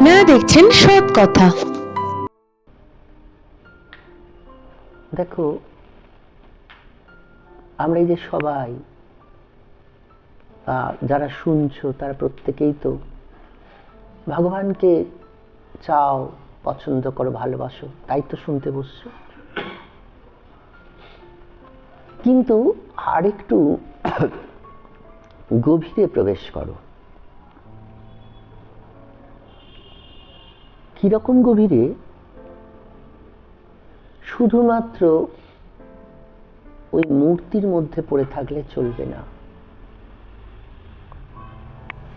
আপনারা দেখছেন সৎ কথা। দেখো, আমরা এই যে সবাই যারা শুনছো, তারা প্রত্যেকেই তো ভগবানকে চাও, পছন্দ করো, ভালোবাসো, তাই তো শুনতে বসছো। কিন্তু আরেকটু গভীরে প্রবেশ করো। কীরকম গভীরে? শুধুমাত্র ওই মূর্তির মধ্যে পড়ে থাকলে চলবে না।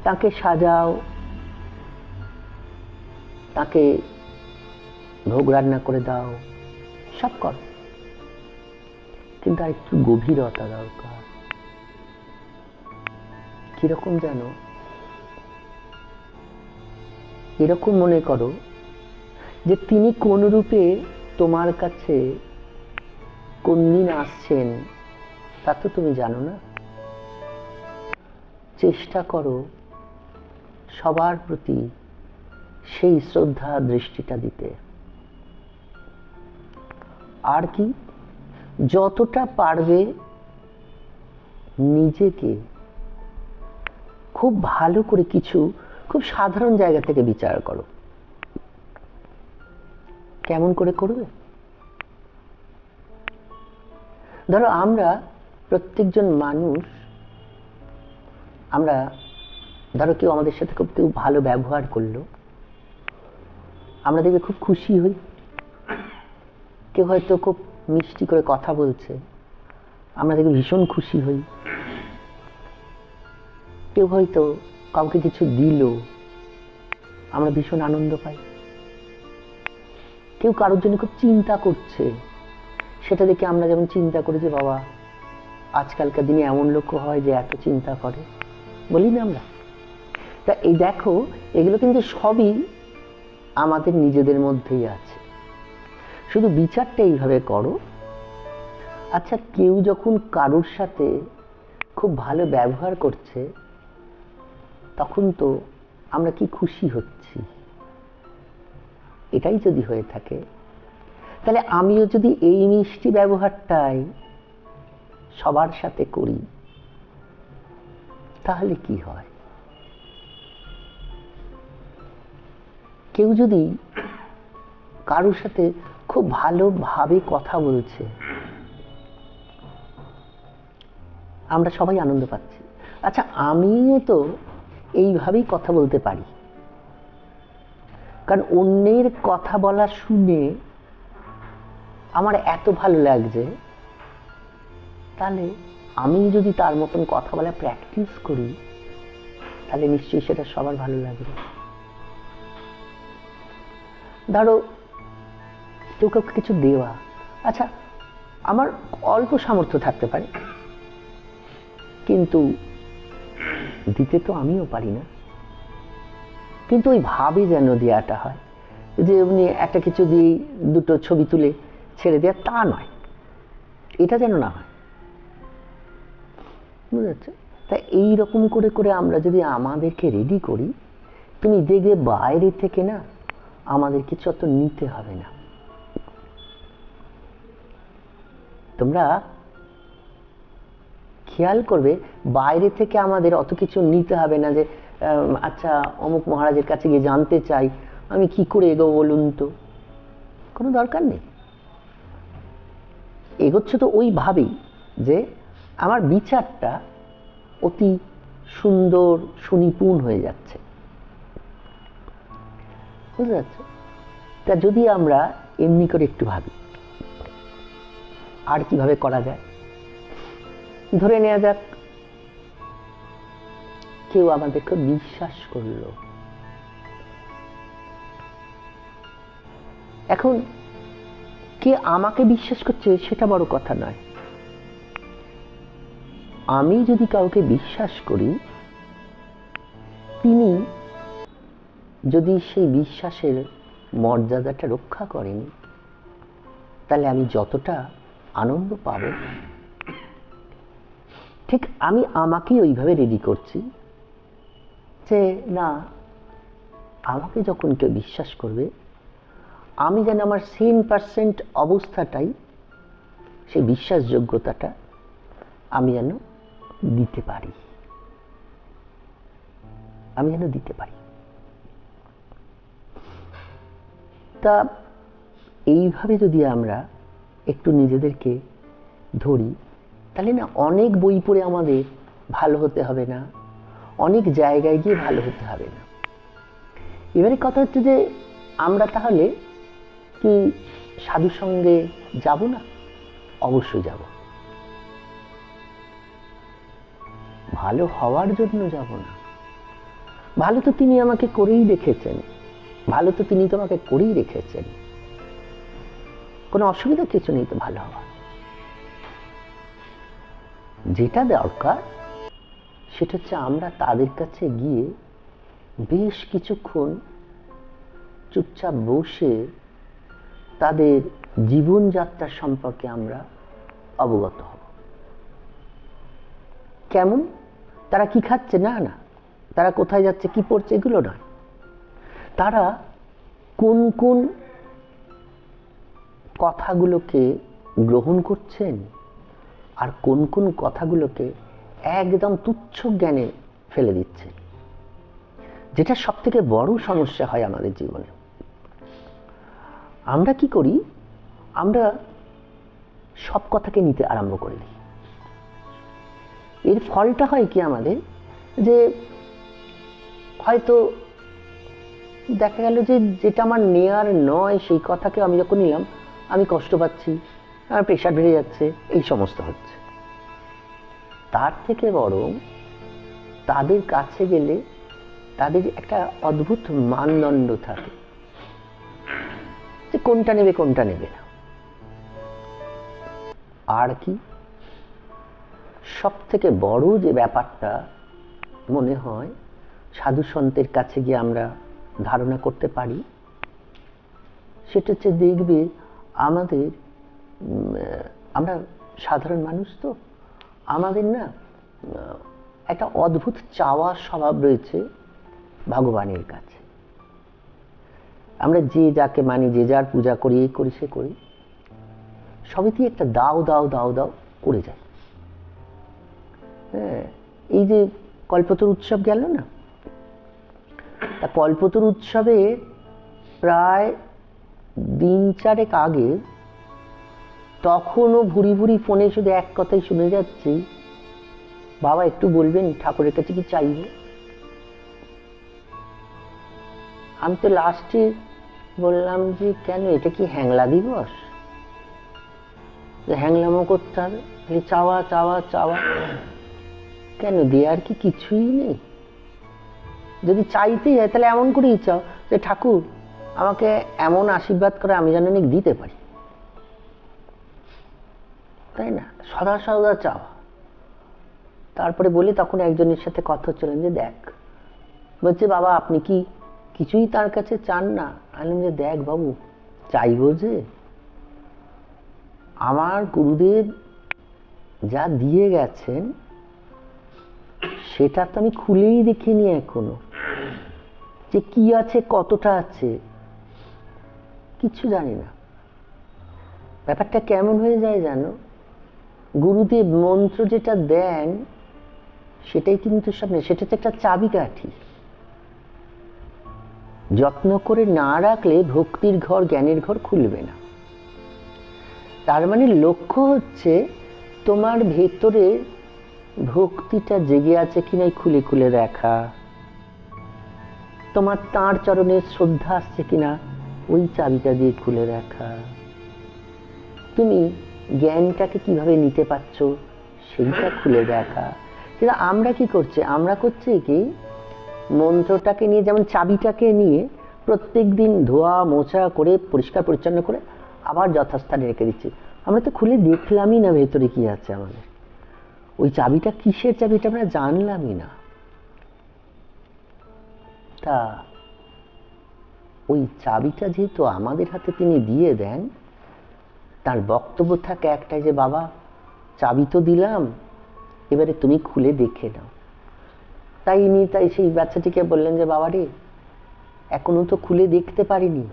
তাকে সাজাও, তাকে ভোগ রান্না করে দাও, সব কর। কিন্তু আর একটু গভীরতা দরকার। কীরকম যেন? এরকম মনে করো যে তিনি কোন রূপে তোমার কাছে কোন দিন আসছেন, তা তো তুমি জানো না। চেষ্টা করো সবার প্রতি সেই শ্রদ্ধা দৃষ্টিটা দিতে। আর কি? যতটা পারবে নিজেকে খুব ভালো করে কিছু, খুব সাধারণ জায়গা থেকে বিচার করো। কেমন করে করবে? ধরো আমরা প্রত্যেকজন মানুষ, আমরা, ধরো কেউ আমাদের সাথে খুব কেউ ভালো ব্যবহার করল, আমরা দেখবে খুব খুশি হই। কেউ হয়তো খুব মিষ্টি করে কথা বলছে, আমরা দেখবে ভীষণ খুশি হই। কেউ হয়তো কাউকে কিছু দিল, আমরা ভীষণ আনন্দ পাই। কেউ কারোর জন্য খুব চিন্তা করছে। সেটা দেখে আমরা যেমন চিন্তা করি যে, বাবা, আজকালকার দিনে এমন লোক হয় যে এত চিন্তা করে। বলি না আমরা। তা এই দেখো, এগুলো কিন্তু সবই আমাদের নিজেদের মধ্যেই আছে। শুধু বিচারটা এইভাবে করো। আচ্ছা কেউ যখন কারোর সাথে খুব ভালো ব্যবহার করছে, তখন তো আমরা কি খুশি হচ্ছি? এটাই যদি হয়ে থাকে, তাহলে আমিও যদি এই মিষ্টি ব্যবহারটাই সবার সাথে করি, তাহলে কি হয়? কেউ যদি কারোর সাথে খুব ভালোভাবে কথা বলছে, আমরা সবাই আনন্দ পাচ্ছি। আচ্ছা আমিও তো এইভাবেই কথা বলতে পারি। কারণ অন্যের কথা বলা শুনে আমার এত ভালো লাগছে, তাহলে আমি যদি তার মতন কথা বলা প্র্যাকটিস করি, তাহলে নিশ্চয়ই সেটা সবার ভালো লাগবে। ধরো, কেউ কাউকে কিছু দেওয়া আচ্ছা আমার অল্প সামর্থ্য থাকতে পারে, কিন্তু দিতে তো আমিও পারি না। কিন্তু ওই ভাবে যেন দেওয়াটা হয়। যে এমনি একটা কিছু দিয়ে দুটো ছবি তুলে ছেড়ে দেওয়া তা নয়। এটা যেন না হয়। বুঝতে পারছ তা এইরকম করে করে আমরা যদি আমাদেরকে রেডি করি, তুমি দেখবে বাইরে থেকে না আমাদের কিছু অত নিতে হবে না। তোমরা খেয়াল করবে, বাইরে থেকে আমাদের অত কিছু নিতে হবে না যে আচ্ছা অমুক মহারাজের কাছে গিয়ে জানতে চাই, আমি কি করে এগোবো বলুন তো? কোনো দরকার নেই। এগোচ্ছে তো ওইভাবেই যে, আমার বিচারটা অতি সুন্দর, সুনিপুণ হয়ে যাচ্ছে। বুঝতে পারছ তা যদি আমরা এমনি করে একটু ভাবি, আর কীভাবে করা যায়? ধরে নেওয়া যাক। কেউ আমাদেরকে বিশ্বাস করল। এখন কে আমাকে বিশ্বাস করছে সেটা বড় কথা নয়। আমি যদি কাউকে বিশ্বাস করি, তিনি যদি সেই বিশ্বাসের মর্যাদাটা রক্ষা করেন, তাহলে আমি যতটা আনন্দ পাব ঠিক আমি আমাকেই ওইভাবে রেডি করছি যে না, আমাকে যখন কেউ বিশ্বাস করবে, আমি যেন আমার সেম পার্সেন্ট অবস্থাটাই, সেই বিশ্বাসযোগ্যতাটা আমি যেন দিতে পারি। আমি যেন দিতে পারি। তা এইভাবে যদি আমরা একটু নিজেদেরকে ধরি তাহলে না অনেক বই পড়ে আমাদের ভালো হতে হবে না। অনেক জায়গায় গিয়ে ভালো হতে হবে না। এবারে কথা হচ্ছে যে আমরা তাহলে কি সাধুর সঙ্গে যাব না? অবশ্যই যাব। ভালো হওয়ার জন্য যাব না। ভালো তো তিনি আমাকে করেই রেখেছেন ভালো তো তিনি তোমাকে করেই রেখেছেন। কোনো অসুবিধা কিছু নেই তো ভালো হওয়া যেটা দরকার, সেটা হচ্ছে আমরা তাদের কাছে গিয়ে বেশ কিছুক্ষণ চুপচাপ বসে তাদের জীবনযাত্রা সম্পর্কে আমরা অবগত হব। কেমন? তারা কি খাচ্ছে? না না। তারা কোথায় যাচ্ছে, কি পড়ছে, এগুলো নয়। তারা কোন কোন কথাগুলোকে গ্রহণ করছেন? আর কোন কোন কথাগুলোকে একদম তুচ্ছ জ্ঞানে ফেলে দিচ্ছে। যেটা সব থেকে বড় সমস্যা হয় আমাদের জীবনে। আমরা কি করি? আমরা সব কথাকে নিতে আরম্ভ করে দিই। এর ফলটা হয় কি আমাদের? যে হয়তো দেখা গেল যে যেটা আমার নেয়ার নয়, সেই কথাকে আমি যখন নিলাম, আমি কষ্ট পাচ্ছি। প্রেশার বেড়ে যাচ্ছে, এই সমস্ত হচ্ছে। তার থেকে বরং তাদের কাছে গেলে তাদের একটা অদ্ভুত মানদণ্ড থাকে। যে কোনটা নেবে কোনটা নেবে না। আর কি? সব থেকে বড় যে ব্যাপারটা মনে হয়, সাধু সন্তের কাছে গিয়ে আমরা ধারণা করতে পারি, সেটা হচ্ছে দেখবে আমাদের আমরা সাধারণ মানুষ তো। আমাদের না একটা অদ্ভুত চাওয়ার স্বভাব রয়েছে ভগবানের কাছে। আমরা যে যাকে মানি, যে যার পূজা করি, এই করি, সে করি, সবেতেই একটা দাও দাও দাও দাও করে যায়। হ্যাঁ এই যে কল্পতর উৎসব গেল না? তা কল্পতর উৎসবে প্রায় দিন চারেক আগে তখনও ভুরি ভুরি ফোনে শুধু এক কথাই শুনে যাচ্ছি। বাবা, একটু বলবেন, ঠাকুরের কাছে কি চাইবে? আমি তো লাস্টে বললাম যে, কেন? এটা কি হ্যাংলা দিবস? যে হ্যাংলামো করতে হবে। চাওয়া চাওয়া চাওয়া। কেন? দেয়ার কি কিছুই নেই। যদি চাইতেই হয়, তাহলে এমন করেই চাও যে, ঠাকুর, আমাকে এমন আশীর্বাদ করে আমি যেন দিতে পারি। তাই না? সদা সদা চাওয়া। তারপরে বলি তখন একজনের সাথে কথা হচ্ছিলেন যে, দেখ। বলছে, বাবা, আপনি কি কিছুই তার কাছে চান না? আমি যে দেখ বাবু, চাইব যে আমার গুরুদেব যা দিয়ে গেছেন, সেটা তো আমি খুলেই দেখিনি এখনও। যে কি আছে, কতটা আছে, কিছু জানি না। ব্যাপারটা কেমন হয়ে যায় জানো? গুরুদেব মন্ত্র যেটা দেন, সেটাই কিন্তু সব নেই সেটা তো একটা চাবিকাঠি। যত্ন করে না রাখলে ভক্তির ঘর, জ্ঞানের ঘর খুলবে না। তার মানে লক্ষ্য হচ্ছে তোমার ভেতরে ভক্তিটা জেগে আছে কিনা খুলে খুলে দেখা। তোমার তাঁর চরণে শ্রদ্ধা আসছে কিনা ওই চাবিটা দিয়ে খুলে রাখা তুমি জ্ঞানটাকে কীভাবে নিতে পারছ, সেইটা খুলে দেখা। কিন্তু আমরা কি করছি? আমরা করছি কি? মন্ত্রটাকে নিয়ে, যেমন চাবিটাকে নিয়ে প্রত্যেক দিন ধোয়া, মোছা করে, পরিষ্কার, পরিচ্ছন্ন করে আবার যথাস্থানে রেখে দিচ্ছি। আমরা তো খুলে দেখলামই না ভেতরে কি আছে আমাদের। ওই চাবিটা কিসের চাবিটা আমরা জানলামই না। তা, ওই চাবিটা যেহেতু আমাদের হাতে তিনি দিয়ে দেন তার বক্তব্য থাকে একটাই যে, বাবা, চাবি তো দিলাম, এবারে তুমি খুলে দেখে নাও। তাই ইনি, তাই সেই বাচ্চাটিকে বললেন যে, বাবা রে, এখনও তো খুলে দেখতে পারিনি।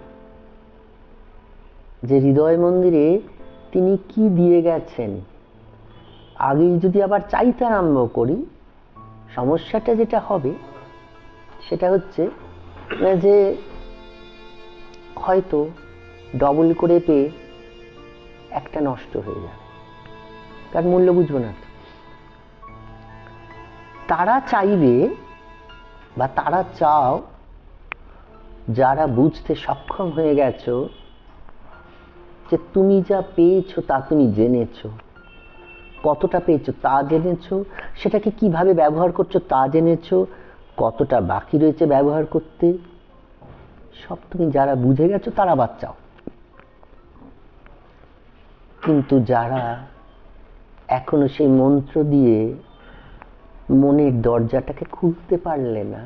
যে হৃদয় মন্দিরে তিনি কি দিয়ে গেছেন আগেই যদি আবার চাইতে আরম্ভ করি, সমস্যাটা যেটা হবে, সেটা হচ্ছে যে, হয়তো ডবল করে পেয়ে একটা নষ্ট হয়ে যাবে। তার মূল্য বুঝব না তারা চাইবে বা তারা চাও, যারা বুঝতে সক্ষম হয়ে গেছো, যে তুমি যা পেয়েছ তা তুমি জেনেছো। কতটা পেয়েছ তা জেনেছো, সেটাকে কীভাবে ব্যবহার করছ তা জেনেছো, কতটা বাকি রয়েছে ব্যবহার করতে, সব তুমি যারা বুঝে গেছো তারা বাচ্চাও কিন্তু যারা এখনও সেই মন্ত্র দিয়ে মনের দরজাটাকে খুলতে পারলে না,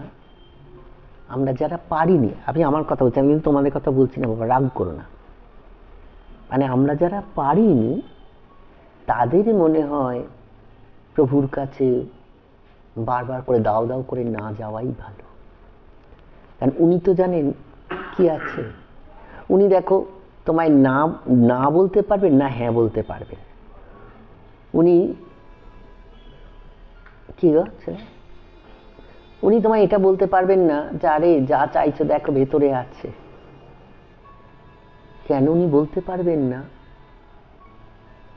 আমরা যারা পারিনি, আমি আমার কথা বলছি, আমি কিন্তু তোমাদের কথা বলছি না, বাবা, রাগ করো না। মানে আমরা যারা পারিনি তাদের মনে হয় প্রভুর কাছে বারবার করে দাও দাও করে না যাওয়াই ভালো। কারণ উনি তো জানেন কি আছে। উনি দেখো তোমায় না না বলতে পারবেন না হ্যাঁ বলতে পারবেন উনি, কি উনি তোমায় এটা বলতে পারবেন না যে, আরে, যা চাইছো দেখো, ভেতরে আছে। কেন উনি বলতে পারবেন না?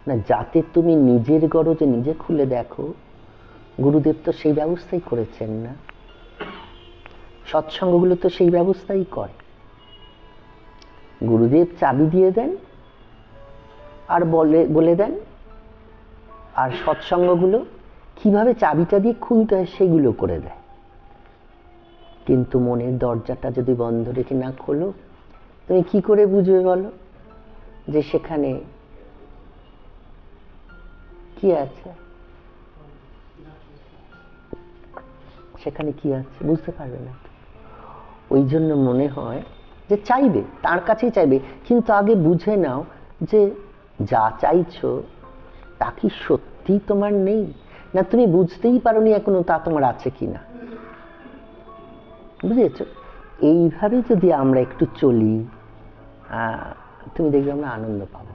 না, যাতে তুমি নিজের গরজে নিজে খুলে দেখো, গুরুদেব তো সেই ব্যবস্থাই করেছেন না। সৎসঙ্গগুলো তো সেই ব্যবস্থাই করে। গুরুদেব চাবি দিয়ে দেন আর বলে বলে দেন, আর সৎসঙ্গগুলো কীভাবে চাবিটা দিয়ে খুলতে হয় সেগুলো করে দেয়। কিন্তু মনের দরজাটা যদি বন্ধ রেখে না খোলো, তুমি কি করে বুঝবে বলো যে সেখানে কি আছে? সেখানে কি আছে? বুঝতে পারবে না। ওই জন্য মনে হয় যে চাইবে, তার কাছেই চাইবে। কিন্তু আগে বুঝে নাও যে যা চাইছো, তা কি সত্যি তোমার নেই? না, তুমি বুঝতেই পারোনি এখনও তা তোমার আছে কি না বুঝেছ? এইভাবে যদি আমরা একটু চলি তুমি দেখবে আমরা আনন্দ পাবো।